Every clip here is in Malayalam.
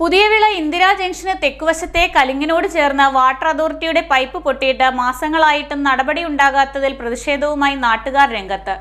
പുതിയവിള ഇന്ദിരാ ജംഗ്ഷന് തെക്കുവശത്തെ കലിങ്ങിനോട് ചേർന്ന വാട്ടർ അതോറിറ്റിയുടെ പൈപ്പ് പൊട്ടിയിട്ട് മാസങ്ങളായിട്ടും നടപടി ഉണ്ടാകാത്തതിൽ പ്രതിഷേധവുമായി നാട്ടുകാർ രംഗത്ത്.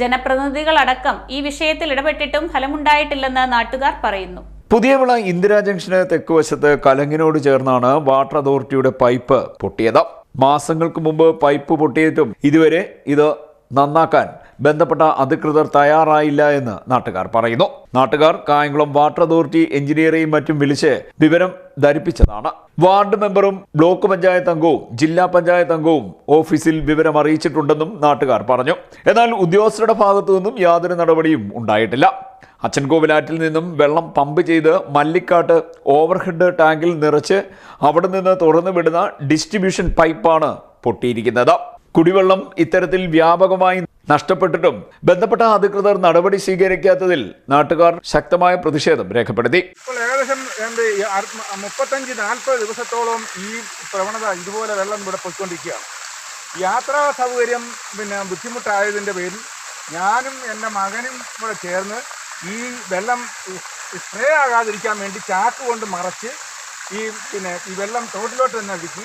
ജനപ്രതിനിധികളടക്കം ഈ വിഷയത്തിൽ ഇടപെട്ടിട്ടും ഫലമുണ്ടായിട്ടില്ലെന്ന് നാട്ടുകാർ പറയുന്നു. പുതിയവിള ഇന്ദിരാ ജംഗ്ഷന് തെക്കുവശത്ത് കലങ്ങിനോട് ചേർന്നാണ് വാട്ടർ അതോറിറ്റിയുടെ പൈപ്പ് പൊട്ടിയത്. മാസങ്ങൾക്ക് മുമ്പ് പൈപ്പ് പൊട്ടിയിട്ടും ഇതുവരെ ഇത് നന്നാക്കാൻ ബന്ധപ്പെട്ട അധികൃതർ തയ്യാറായില്ല എന്ന് നാട്ടുകാർ പറയുന്നു. നാട്ടുകാർ കായംകുളം വാട്ടർ അതോറിറ്റി എഞ്ചിനീയറെയും മറ്റും വിളിച്ച് വിവരം ധരിപ്പിച്ചതാണ്. വാർഡ് മെമ്പറും ബ്ലോക്ക് പഞ്ചായത്ത് അംഗവും ജില്ലാ പഞ്ചായത്ത് അംഗവും ഓഫീസിൽ വിവരം അറിയിച്ചിട്ടുണ്ടെന്നും നാട്ടുകാർ പറഞ്ഞു. എന്നാൽ ഉദ്യോഗസ്ഥരുടെ ഭാഗത്തു നിന്നും യാതൊരു നടപടിയും ഉണ്ടായിട്ടില്ല. അച്ചൻകോവിലാറ്റിൽ നിന്നും വെള്ളം പമ്പ് ചെയ്ത് മല്ലിക്കാട്ട് ഓവർഹെഡ് ടാങ്കിൽ നിറച്ച് അവിടെ നിന്ന് തുറന്നു വിടുന്ന ഡിസ്ട്രിബ്യൂഷൻ പൈപ്പാണ് പൊട്ടിയിരിക്കുന്നത്. കുടിവെള്ളം ഇത്തരത്തിൽ വ്യാപകമായി നഷ്ടപ്പെട്ടിട്ടും ബന്ധപ്പെട്ട അധികൃതർ നടപടി സ്വീകരിക്കാത്തതിൽ നാട്ടുകാർ ശക്തമായ പ്രതിഷേധം രേഖപ്പെടുത്തി. ഏകദേശം മുപ്പത്തഞ്ച് നാൽപ്പത് ദിവസത്തോളം ഈ പ്രവണത ഇതുപോലെ വെള്ളം ഇവിടെ പൊയ്ക്കൊണ്ടിരിക്കുകയാണ്. യാത്രാ സൗകര്യം പിന്നെ ബുദ്ധിമുട്ടായതിന്റെ പേരിൽ ഞാനും എന്റെ മകനും കൂടെ ചേർന്ന് ഈ വെള്ളം സ്പ്രേ ആകാതിരിക്കാൻ വേണ്ടി ചാക്ക് കൊണ്ട് മറച്ച് ഈ പിന്നെ ഈ വെള്ളം തോട്ടിലോട്ട് തന്നെ ഒഴുക്കി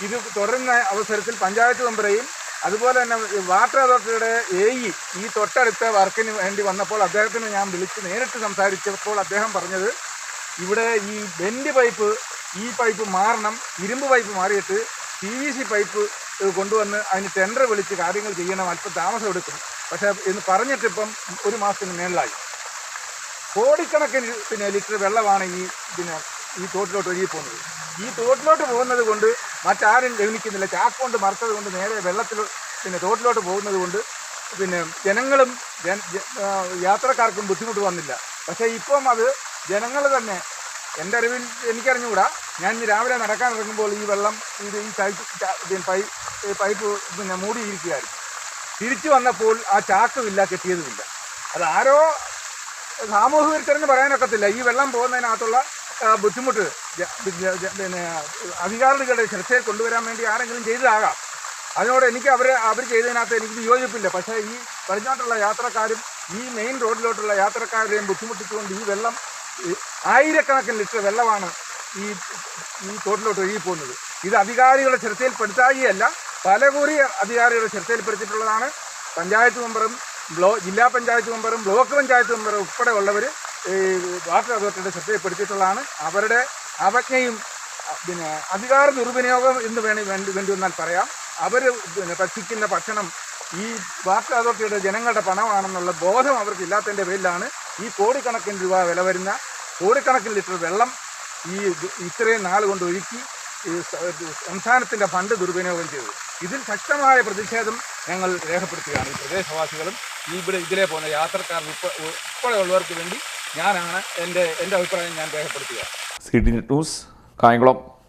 ഇത് തുടരുന്ന അവസരത്തിൽ പഞ്ചായത്ത് മെമ്പറേയും അതുപോലെ തന്നെ വാട്ടർ അതോറിറ്റിയുടെ എ ഇ ഈ തൊട്ടടുത്ത വർക്കിന് വേണ്ടി വന്നപ്പോൾ അദ്ദേഹത്തിന് ഞാൻ വിളിച്ച് നേരിട്ട് സംസാരിച്ചപ്പോൾ അദ്ദേഹം പറഞ്ഞത് ഇവിടെ ഈ ബെൻഡ് പൈപ്പ് ഈ പൈപ്പ് മാറണം ഇരുമ്പ് പൈപ്പ് മാറിയിട്ട് പി വി സി പൈപ്പ് കൊണ്ടുവന്ന് അതിന് ടെൻഡർ വിളിച്ച് കാര്യങ്ങൾ ചെയ്യണം അല്പം താമസം എടുക്കും പക്ഷേ എന്ന് പറഞ്ഞിട്ടിപ്പം ഒരു മാസത്തിന് മേളിലായി. കോടിക്കണക്കിന് പിന്നെ ലിറ്റർ വെള്ളമാണ് ഈ പിന്നെ ഈ തോട്ടിലോട്ട് ഒഴുകി പോകുന്നത് ഈ തോട്ടിലോട്ട് പോകുന്നത് കൊണ്ട് മറ്റാരും ഗവനിക്കുന്നില്ല ചാക്ക് കൊണ്ട് മറച്ചത് കൊണ്ട് നേരെ വെള്ളത്തിൽ പിന്നെ തോട്ടിലോട്ട് പോകുന്നത് കൊണ്ട് പിന്നെ ജനങ്ങളും ജന- യാത്രക്കാർക്കും ബുദ്ധിമുട്ട് വന്നില്ല. പക്ഷേ ഇപ്പം അത് ജനങ്ങൾ തന്നെ എന്റെ അറിവിൽ എനിക്കറിഞ്ഞുകൂടാ. ഞാൻ ഇനി രാവിലെ നടക്കാൻ ഇറങ്ങുമ്പോൾ ഈ വെള്ളം ഇത് ഈ പൈപ്പ് പൈപ്പ് പിന്നെ മൂടിയിരിക്കുകയായിരുന്നു. തിരിച്ചു വന്നപ്പോൾ ആ ചാക്കുമില്ല കെട്ടിയതുമില്ല. അതാരോ ആരോ പറയാനൊക്കത്തില്ല. ഈ വെള്ളം പോകുന്നതിനകത്തുള്ള ബുദ്ധിമുട്ട് പിന്നെ അധികാരികളുടെ ശ്രദ്ധയിൽ കൊണ്ടുവരാൻ വേണ്ടി ആരെങ്കിലും ചെയ്തതാകാം. അതിനോട് എനിക്ക് അവർ അവർ ചെയ്തതിനകത്ത് എനിക്ക് വിയോജിപ്പില്ല. പക്ഷേ ഈ പറഞ്ഞോട്ടുള്ള യാത്രക്കാരും ഈ മെയിൻ റോഡിലോട്ടുള്ള യാത്രക്കാരെയും ബുദ്ധിമുട്ടിച്ചുകൊണ്ട് ഈ വെള്ളം ആയിരക്കണക്കിന് ലിറ്റർ വെള്ളമാണ് ഈ ഈ തോട്ടിലോട്ട് ഒഴുകിപ്പോകുന്നത് ഇത് അധികാരികളുടെ ശ്രദ്ധയിൽപ്പെടുത്താകിയല്ല പലകൂറി അധികാരികളുടെ ശ്രദ്ധയിൽപ്പെടുത്തിയിട്ടുള്ളതാണ് പഞ്ചായത്ത് മെമ്പറും ബ്ലോ ജില്ലാ പഞ്ചായത്ത് മെമ്പറും ബ്ലോക്ക് പഞ്ചായത്ത് മെമ്പറും ഉൾപ്പെടെ ഉള്ളവർ ഈ വാട്ടർ അതോറിറ്റിയുടെ ശ്രദ്ധയിൽപ്പെടുത്തിയിട്ടുള്ളതാണ്. അവരുടെ അവജ്ഞയും പിന്നെ അധികാര ദുർവിനിയോഗം എന്ന് വേണി വേണ്ടി വേണ്ടി വന്നാൽ പറയാം. അവർ പിന്നെ ഭക്ഷിക്കുന്ന ഭക്ഷണം ഈ വാട്ടർ അതോറിറ്റിയുടെ ജനങ്ങളുടെ പണമാണെന്നുള്ള ബോധം അവർക്ക് ഇല്ലാത്തതിന്റെ പേരിലാണ് ഈ കോടിക്കണക്കിന് രൂപ വില വരുന്ന കോടിക്കണക്കിന് ലിറ്റർ വെള്ളം ഈ ഇത് ഇത്രയും നാൾ കൊണ്ട് ഒഴുക്കി സംസ്ഥാനത്തിന്റെ ഫണ്ട് ദുർവിനിയോഗം ചെയ്തു ഇതിൽ ശക്തമായ പ്രതിഷേധം ഞങ്ങൾ രേഖപ്പെടുത്തുകയാണ്. പ്രദേശവാസികളും ഇവിടെ ഇതിലെ പോകുന്ന യാത്രക്കാർ ഉൾപ്പെ ഉൾപ്പെടെയുള്ളവർക്ക് വേണ്ടി ഞാനാണ് എന്റെ എന്റെ അഭിപ്രായം ഞാൻ രേഖപ്പെടുത്തുക. C D news Kayamkulam.